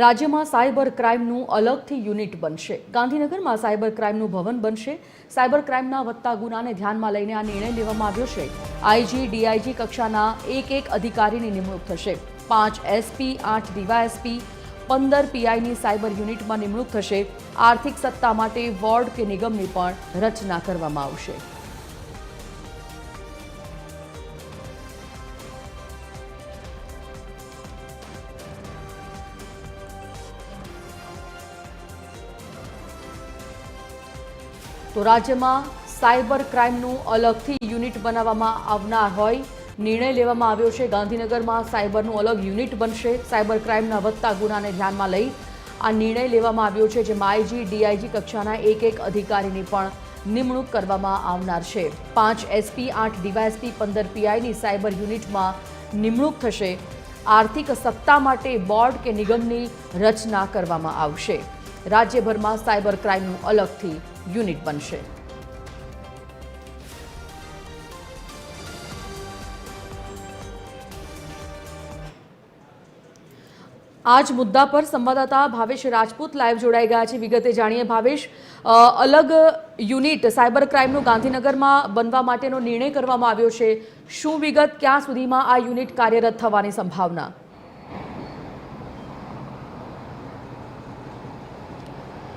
રાજ્યમાં સાયબર ક્રાઇમનું અલગથી યુનિટ બનશે. ગાંધીનગરમાં સાયબર ક્રાઇમનું ભવન બનશે. સાયબર ક્રાઇમના વધતા ગુનાને ધ્યાનમાં લઈને આ નિર્ણય લેવામાં આવ્યો છે. આઈજી, ડીઆઈજી કક્ષાના એક એક અધિકારીની નિમણૂક થશે. પાંચ એસપી, આઠ ડીવાયએસપી, પંદર પીઆઈની સાયબર યુનિટમાં નિમણૂક થશે. આર્થિક સત્તા માટે વોર્ડ કે નિગમની પણ રચના કરવામાં આવશે. તો રાજ્યમાં સાયબર ક્રાઇમનું અલગથી યુનિટ બનાવવામાં આવનાર હોય, નિર્ણય લેવામાં આવ્યો છે. ગાંધીનગરમાં સાયબરનું અલગ યુનિટ બનશે. સાયબર ક્રાઇમના વધતા ગુનાને ધ્યાનમાં લઈ આ નિર્ણય લેવામાં આવ્યો છે, જેમાં આઈજી, ડીઆઈજી કક્ષાના એક એક અધિકારીની પણ નિમણૂક કરવામાં આવનાર છે. પાંચ એસપી, આઠ ડીવાયએસપી, પંદર પીઆઈની સાયબર યુનિટમાં નિમણૂક થશે. આર્થિક સત્તા માટે બોર્ડ કે નિગમની રચના કરવામાં આવશે. રાજ્યભરમાં સાયબર ક્રાઇમનું અલગથી યુનિટ બનશે. આ જ મુદ્દા પર સંવાદદાતા ભાવેશ રાજપૂત લાઈવ જોડાઈ ગયા છે. વિગતે જાણીએ ભાવેશ અલગ યુનિટ સાયબર ક્રાઇમનું ગાંધીનગરમાં બનવા માટેનો નિર્ણય કરવામાં આવ્યો છે. શું વિગત ક્યાં સુધીમાં આ યુનિટ કાર્યરત થવાની સંભાવના?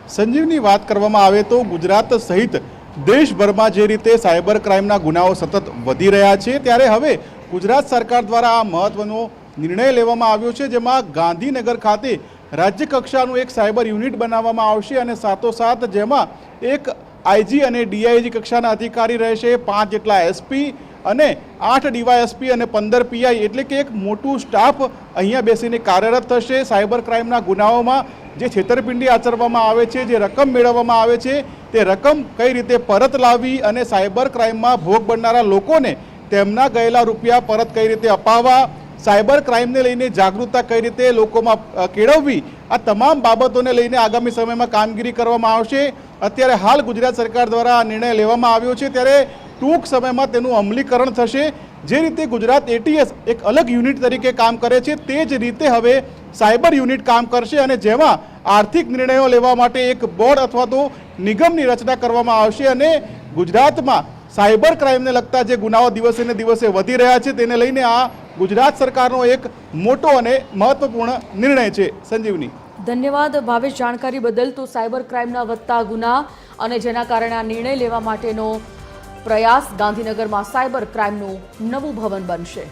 સંજીવની વાત કરવામાં આવે તો ગુજરાત સહિત દેશભરમાં જે રીતે સાયબર ક્રાઇમના ગુનાઓ સતત વધી રહ્યા છે, ત્યારે હવે ગુજરાત સરકાર દ્વારા આ મહત્વનો નિર્ણય લેવામાં આવ્યો છે, જેમાં ગાંધીનગર ખાતે રાજ્ય કક્ષાનું એક સાયબર યુનિટ બનાવવામાં આવશે અને સાથોસાથ જેમાં એક આઈજી અને ડીઆઈજી કક્ષાના અધિકારી રહેશે, પાંચ જેટલા એસપી અને આઠ ડીવાયએસપી અને પંદર પીઆઈ એટલે કે એક મોટું સ્ટાફ અહીંયા બેસીને કાર્યરત થશે. સાયબર ક્રાઇમના ગુનાઓમાં જે છેતરપિંડી આચરવામાં આવે છે, જે રકમ મેળવવામાં આવે છે, તે રકમ કઈ રીતે પરત લાવવી અને સાયબર ક્રાઇમમાં ભોગ બનનારા લોકોને તેમના ગયેલા રૂપિયા પરત કઈ રીતે અપાવવા, સાયબર ક્રાઇમને લઈને જાગૃતતા કઈ રીતે લોકોમાં કેળવવી, આ તમામ બાબતોને લઈને આગામી સમયમાં કામગીરી કરવામાં આવશે. અત્યારે હાલ ગુજરાત સરકાર દ્વારા આ નિર્ણય લેવામાં આવ્યો છે. ત્યારે ટૂંક સમયમાં તેનું અમલીકરણ થશે. જે રીતે ગુજરાત એટીએસ એક અલગ યુનિટ તરીકે કામ કરે છે, તે જ રીતે હવે સાયબર યુનિટ કામ કરશે અને જેમાં આર્થિક નિર્ણયો લેવા માટે એક બોર્ડ અથવા તો નિગમની રચના કરવામાં આવશે અને ગુજરાતમાં સાયબર ક્રાઇમને લગતા જે ગુનાઓ દિવસે ને દિવસે વધી રહ્યા છે, તેને લઈને આ ગુજરાત સરકારનો એક મોટો અને મહત્વપૂર્ણ નિર્ણય છે. સંજીવની. ધન્યવાદ. ભાવેશ, જાણકારી બદલ તો સાયબર ક્રાઇમના વધતા ગુના અને જેના કારણે આ નિર્ણય લેવા માટેનો પ્રયાસ ગાંધીનગરમાં સાયબર ક્રાઇમનું નવું ભવન બનશે.